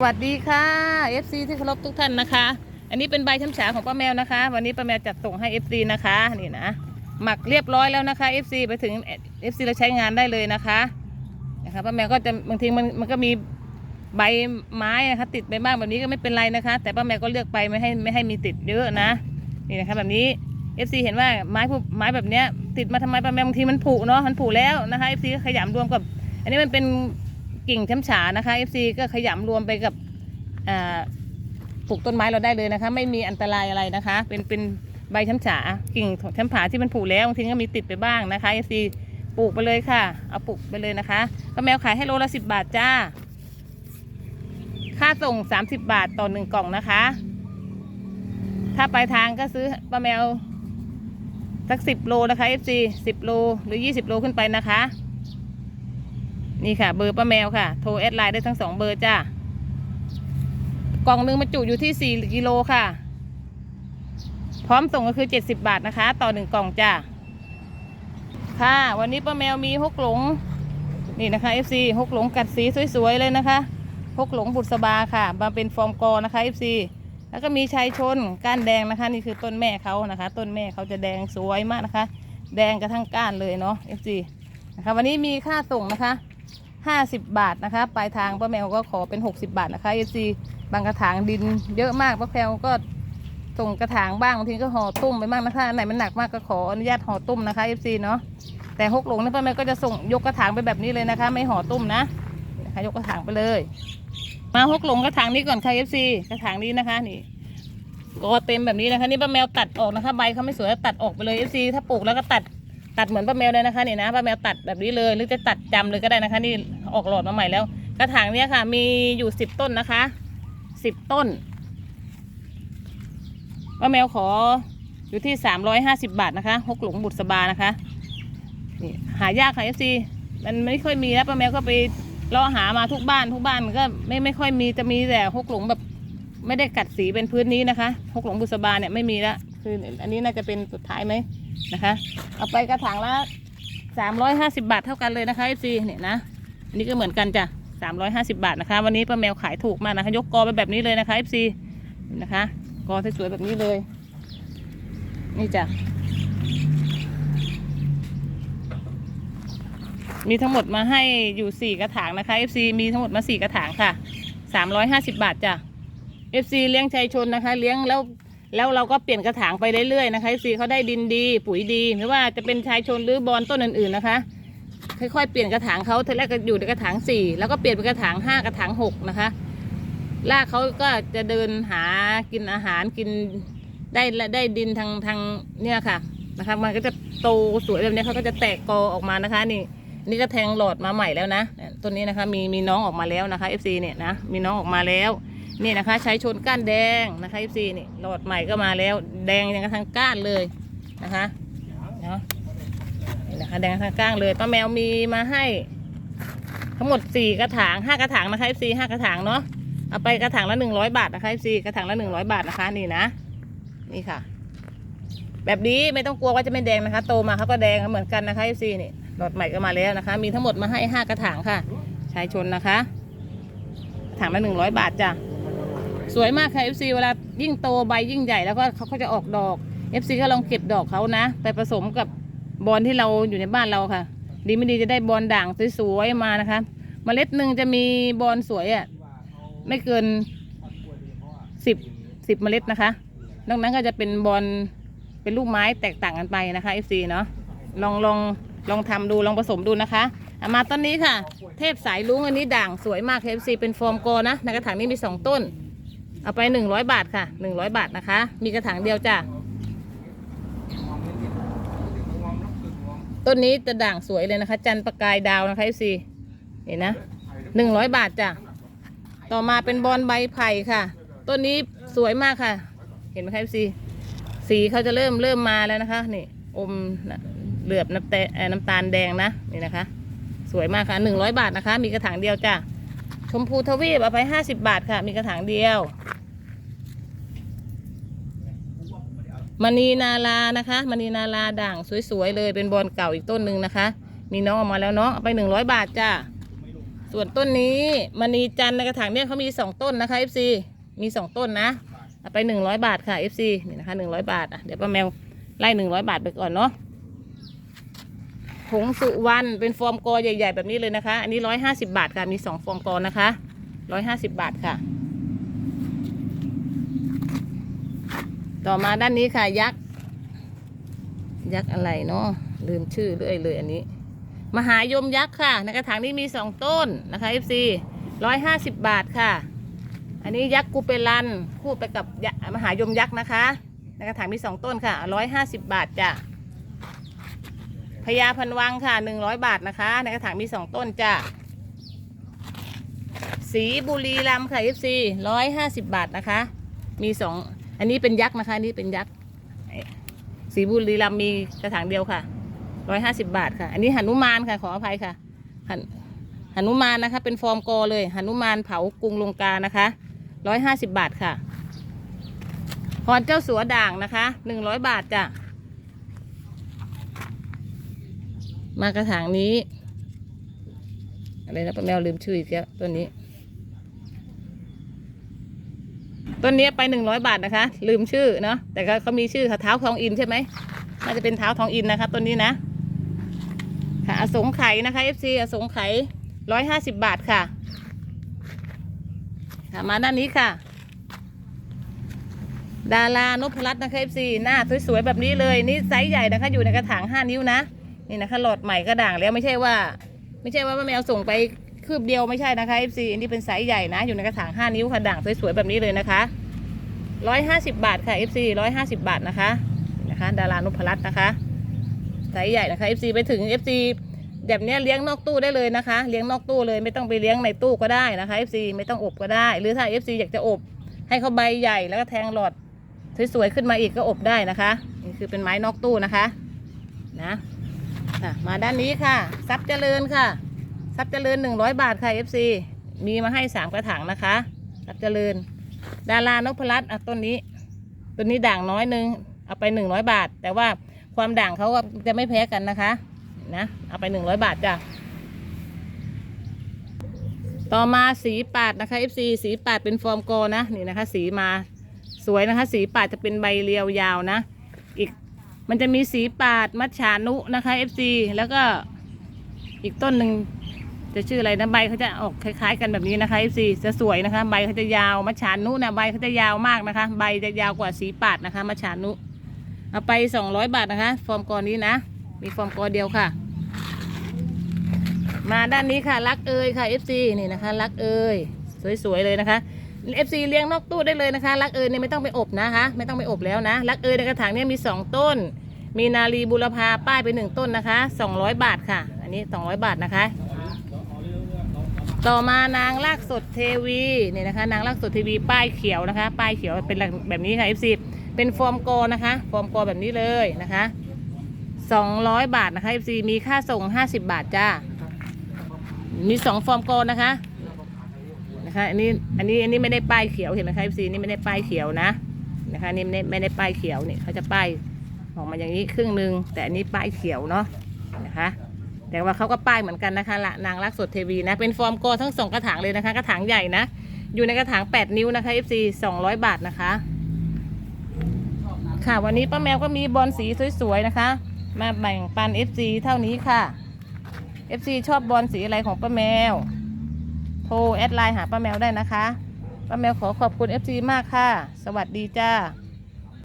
สวัสดีค่ะ FC ที่เคารพทุกท่านนะคะ อันนี้เป็นใบช้ำฉาของป้าแมวนะคะ วันนี้ป้าแมวจัดส่งให้ FC นะคะนี่นะหมักเรียบร้อยแล้วนะคะ FC ไปถึง FC เราใช้งานได้เลยนะคะนะคะป้าแมวก็จะบางทีมันมันก็มีใบไม้นะคะติดไปบ้างแบบนี้ก็ไม่เป็นไรนะคะ แต่ป้าแมวก็เลือกไปไม่ให้ไม่ให้มีติดเยอะนะนี่นะคะแบบนี้ FC เห็นว่าไม้พวกไม้แบบเนี้ยติดมาทำไมป้าแมวบางทีมันผุเนาะมันผุแล้วนะคะ FC ก็ขยำรวมกับ อันนี้มันเป็น กิ่งช้ำฉานะคะ FC ก็ขยำรวมไปกับปลูกต้นไม้เราได้เลยนะคะ ไม่มีอันตรายอะไรนะคะ เป็นเป็นใบช้ำฉากิ่งช้ำฉาที่มันผุแล้วบางทีก็มีติดไปบ้างนะคะเอซีปลูกไปเลยค่ะ เอาปลูกไปเลยนะคะป้าแมวขายให้โลละสิบบาทจ้า ค่าส่งสามสิบบาทต่อหนึ่งกล่องนะคะ ถ้าปลายทางก็ซื้อป้าแมวสักสิบโลนะคะเอฟซีสิบโลหรือยี่สิบโลขึ้นไปนะคะ นี่ค่ะ เบอร์ป้าแมวค่ะ โทรแอดไลน์ได้ทั้งสองเบอร์จ้ากล่องหนึ่งบรรจุอยู่ที่4กิโลค่ะ พร้อมส่งก็คือ70บาทนะคะ ต่อหนึ่งกล่องจ้าค่ะ วันนี้ป้าแมวมีฮกหลง นี่นะคะ FC ฮกหลงกัดสีสวยๆเลยนะคะฮกหลงบุษบาค่ะ มาเป็นฟอร์มกอนะคะ FC แล้วก็มีชายชนก้านแดงนะคะ นี่คือต้นแม่เขานะคะ ต้นแม่เขาจะแดงสวยมากนะคะ แดงกระทั่งก้านเลยเนาะ FC นะคะ วันนี้มีค่าส่งนะคะ 50 บาทนะคะ ปลายทางป้าแมวก็ขอเป็น 60 บาทนะคะ FC บางกระถางดินเยอะมากป้าแพวก็ส่งกระถางบ้างบางทีก็ห่อตุ้มไปบ้างนะคะอันไหนมันหนักมากก็ขออนุญาตห่อตุ้มนะคะ FC เนาะแต่ฮกหลงนี่ป้าแมวก็จะส่งยกกระถางไปแบบนี้เลยนะคะ ไม่ห่อตุ้มนะนะคะยกกระถางไปเลย มาฮกหลงกระถางนี้ก่อนค่ะ FC กระถางนี้นะคะนี่ก็เต็มแบบนี้นะคะนี่ป้าแมวตัดออกนะคะ ใบเขาไม่สวยตัดออกไปเลย FC ถ้าปลูกแล้วก็ตัด ตัดเหมือนป้าแมวเลยนะคะนี่นะป้าแมวตัดแบบนี้เลยหรือจะตัดจำเลยก็ได้นะคะ นี่ออกหลอดมาใหม่แล้ว กระถางเนี้ยค่ะ มีอยู่สิบต้นนะคะสิบต้นป้าแมวขออยู่ที่สามร้อยห้าสิบบาทนะคะฮกหลงบุษบานะคะนี่หายากค่ะเอฟซีมันไม่ค่อยมีแล้วป้าแมวก็ไปเลาหามาทุกบ้านทุกบ้านมันก็ไม่ไม่ค่อยมีจะมีแต่ฮกหลงแบบไม่ได้กัดสีเป็นพื้นนี้นะคะฮกหลงบุษบาเนี่ยไม่มีละคืออันนี้น่าจะเป็นสุดท้ายไหม นะคะ เอาไปกระถางละสามร้อยห้าสิบาทเท่ากันเลยนะคะเอฟซีเนี่ยนะอันนี้ก็เหมือนกันจ้ะสามร้อยห้าสิบาทนะคะ วันนี้ป้าแมวขายถูกมากนะคะ ยกกอไปแบบนี้เลยนะคะ FC นะคะกอสวยๆแบบนี้เลย นี่จ้ะมีทั้งหมดมาให้อยู่สี่กระถางนะคะ FC มีทั้งหมดมาสี่กระถางค่ะสามร้อยห้าสิบาทจ้ะ FC เลี้ยงชัยชนนะคะ เลี้ยงแล้ว แล้วเราก็เปลี่ยนกระถางไปเรื่อยๆนะคะ FC เขาได้ดินดีปุ๋ยดีไม่ว่าจะเป็นชายชนหรือบอลต้นอื่นๆนะคะ ค่อยๆเปลี่ยนกระถางเขาทีแรกก็อยู่ในกระถางสี่แล้วก็เปลี่ยนเป็นกระถางห้ากระถางหกนะคะรากเขาก็จะเดินหากินอาหารกินได้ได้ดินทางทางเนี่ยค่ะนะคะ มันก็จะโตสวยแบบนี้เขาก็จะแตกกอออกมานะคะนี่นี่ก็แทงหลอดมาใหม่แล้วนะต้นนี้นะคะมีมีน้องออกมาแล้วนะคะ FC เนี่ยนะมีน้องออกมาแล้ว นี่นะคะ ใช้ชนก้านแดงนะคะ FC นี่หลอดใหม่ก็มาแล้ว แดงยังกระทั่งก้านเลยนะคะเนาะนี่นะคะแดงทางก้างเลยป้าแมวมีมาให้ ทั้งหมดสี่กระถางห้ากระถางนะคะ FC ห้ากระถางเนาะเอาไปกระถางละหนึ่งร้อยบาทนะคะ FC กระถางละหนึ่งร้อยบาทนะคะนี่นะนี่ค่ะ แบบนี้ไม่ต้องกลัวว่าจะไม่แดงนะคะ โตมาเขาก็แดงเหมือนกันนะคะ FC นี่หลอดใหม่ก็มาแล้วนะคะ มีทั้งหมดมาให้ห้ากระถางค่ะ ใชายชนนะคะกระถางละหนึ่งร้อยบาทจ้ะ สวยมากค่ะ FC เวลายิ่งโตใบยิ่งใหญ่แล้วก็เขาก็จะออกดอก FC ก็ลองเก็บดอกเขานะ ไปผสมกับบอลที่เราอยู่ในบ้านเราค่ะ ดีไม่ดีจะได้บอลด่างสวยๆมานะคะเมล็ดหนึ่งจะมีบอลสวยอะไม่เกินสิบสิบเมล็ดนะคะนอกนั้นก็จะเป็นบอลเป็นลูกไม้แตกต่างกันไปนะคะ FC เนาะลองลองลองทำดูลองผสมดูนะคะามาต้นนี้ค่ะ เทพสายลุงอันนี้ด่างสวยมาก FC เป็นฟอร์มโกนะในกระถางนี้มีสองต้น เอาไปหนึ่งร้อยบาทค่ะหนึ่งร้อยบาทนะคะ มีกระถางเดียวจ้ะต้นนี้จะด่างสวยเลยนะคะ จันประกายดาวนะคะซีเห็นนะหนึ่งร้อยบาทจ้ะต่อมาเป็นบอลใบไผ่ค่ะ ต้นนี้สวยมากค่ะ เห็นไหมคะซีสีเขาจะเริ่มเริ่มมาแล้วนะคะนี่อมเหลือบน้ำแตเอ่อน้ำตาลแดงนะนี่นะคะ สวยมากค่ะหนึ่งร้อยบาทนะคะ มีกระถางเดียวจ้ะ ชมพูทวีปเอาไปห้าสิบบาทค่ะ มีกระถางเดียวมณีนาลานะคะมณีนาลาด่างสวยๆเลยเป็นบอลเก่าอีกต้นหนึ่งนะคะ มีน้องออกมาแล้วเนาะเอาไปหนึ่งร้อยบาทจ้าส่วนต้นนี้มณีจันในกระถางเนี่ยเขามีสองต้นนะคะ FC มีสองต้นนะเอาไปหนึ่งร้อยบาทค่ะ FC นี่นะคะหนึ่งร้อยบาทอะเดี๋ยวป้าแมวไล่หนึ่งร้อยบาทไปก่อนเนาะ ผงสุวรรณเป็นฟอร์มกอใหญ่ ๆ แบบนี้เลยนะคะ อันนี้ร้อยห้าสิบาทค่ะ มีสองฟอร์มกอนะคะร้อยห้าสิบบาทค่ะ ต่อมาด้านนี้ค่ะยักษ์ยักษ์อะไรเนาะลืมชื่อเรื่อยเลยอันนี้ มหายมยักษ์ค่ะ ในกระถางนี้มีสองต้นนะคะ FC ร้อยห้าสิบบาทค่ะ อันนี้ยักษ์กูเปรันคู่ไปกับมหายมยักษ์นะคะ ในกระถางมีสองต้นค่ะร้อยห้าสิบบาทจ้ะ พญาพันวังค่ะหนึ่งร้อยบาทนะคะ ในกระถางมีสองต้นจ้ะสีบุรีรัมย์ค่ะ FC ร้อยห้าสิบบาทนะคะ มีสองอันนี้เป็นยักษ์นะคะนนี้เป็นยักษ์สีบุรีรัมมีกระถางเดียวค่ะร้อยห้าสิบาทค่ะ อันนี้หนุมานค่ะ ขออภัยค่ะหันหนุมานนะคะ เป็นฟอร์มกอเลยหนุมานเผากรุงลงกานะคะร้อยห้าสิบาทค่ะพรเจ้าสัวด่างนะคะหนึ่งร้อยบาทจ้ะ มากระถางนี้ อะไรนะป้าแมวลืมชื่ออีกแล้วต้นนี้ ต้นนี้ไปหนึ่งร้อยบาทนะคะ ลืมชื่อเนาะแต่ก็เขามีชื่อค่ะเท้าทองอินใช่ไหมน่าจะเป็นเท้าทองอินนะคะต้นนี้นะ ค่ะอสงไขยนะคะ FC อสงไขยร้อยห้าสิบบาทค่ะ ค่ะมาด้านนี้ค่ะดารานพรัตน์นะคะ FC หน้าสวยๆแบบนี้เลยนี่ไซส์ใหญ่นะคะอยู่ในกระถาง 5 นิ้วนะ นี่นะคะหลอดใหม่ก็ด่างแล้วไม่ใช่ว่า ไม่ใช่ว่าแมวส่งไปคืบเดียวไม่ใช่นะคะ FC อันนี้เป็นไซส์ใหญ่นะ อยู่ในกระถาง5นิ้วค่ะด่างสวยๆแบบนี้เลยนะคะ150 บาทค่ะ FC 150 บาทนะคะนะคะดารานพรัตน์นะคะไซส์ใหญ่นะคะ FC ไปถึง FC แบบนี้เลี้ยงนอกตู้ได้เลยนะคะ เลี้ยงนอกตู้เลยไม่ต้องไปเลี้ยงในตู้ก็ได้นะคะ FC ไม่ต้องอบก็ได้ หรือถ้า FC อยากจะอบให้เขาใบใหญ่แล้วก็แทงหลอดสวยๆขึ้นมาอีกก็อบได้นะคะ นี่คือเป็นไม้นอกตู้นะคะ นะ มาด้านนี้ค่ะ ซับเจริญค่ะ ซับเจริญ100บาทค่ะ FC มีมาให้3กระถางนะคะ ซับเจริญ ดารานพรัตน์อะต้นนี้ต้นนี้ด่างน้อยนึงเอาไป100บาท แต่ว่าความด่างเขาก็จะไม่แพ้กันนะคะ นะ เอาไป100บาทจ้ะต่อมาสีปาดนะคะ FC สีปาดเป็นฟอร์มโกนะนี่นะคะ สีมาสวยนะคะ สีปาดจะเป็นใบเรียวยาวนะ อีก มันจะมีสีปาดมัจฉานุนะคะ FC แล้วก็อีกต้นหนึ่งจะชื่ออะไรนะใบเขาจะออกคล้าย ๆ กันแบบนี้นะคะ FC จะสวยนะคะ ใบเขาจะยาวมัจฉานุนะใบเขาจะยาวมากนะคะ ใบจะยาวกว่าสีปาดนะคะมัจฉานุเอาไป200บาทนะคะ ฟอร์มกอนี้นะ มีฟอร์มกอเดียวค่ะ มาด้านนี้ค่ะรักเอยค่ะ FC นี่นะคะรักเอยสวยๆเลยนะคะ FC เลี้ยงนอกตู้ได้เลยนะคะรักเอยเนี่ยไม่ต้องไปอบนะคะ ไม่ต้องไปอบแล้วนะรักเอยในกระถางเนี่ยมี 2 ต้น มีนาลีบุรพาป้ายไปหนึ่งต้นนะคะ 200 บาทค่ะ อันนี้ 200 บาทนะคะ ต่อมานางลากสดเทวีเนี่ยนะคะ นางลากสดเทวีป้ายเขียวนะคะ ป้ายเขียวเป็นแบบนี้ค่ะ FC เป็นฟอร์มโกนะคะ ฟอร์มโกแบบนี้เลยนะคะ200 บาทนะคะ FC มีค่าส่ง 50 บาทจ้ามีสองฟอร์มโกนะคะ นะคะ อันนี้อันนี้อันนี้ไม่ได้ป้ายเขียวเห็นไหมคะ FC นี่ไม่ได้ป้ายเขียวนะนะคะนี่ไม่ได้ไม่ได้ป้ายเขียวเนี่ยเขาจะป้ายออกมาอย่างนี้ครึ่งหนึ่งแต่อันนี้ป้ายเขียวเนาะนะคะแต่ว่าเขาก็ป้ายเหมือนกันนะคะละนางรักสดเทวีนะ เป็นฟอร์มโกทั้งสองกระถางเลยนะคะ กระถางใหญ่นะ อยู่ในกระถาง 8 นิ้วนะคะ FC 200 บาทนะคะ ค่ะวันนี้ป้าแมวก็มีบอลสีสวยๆนะคะ มาแบ่งปัน FC เท่านี้ค่ะ FC ชอบบอลสีอะไรของป้าแมว โทรแอดไลน์หาป้าแมวได้นะคะป้าแมวขอขอบคุณ FC มากค่ะ สวัสดีจ้า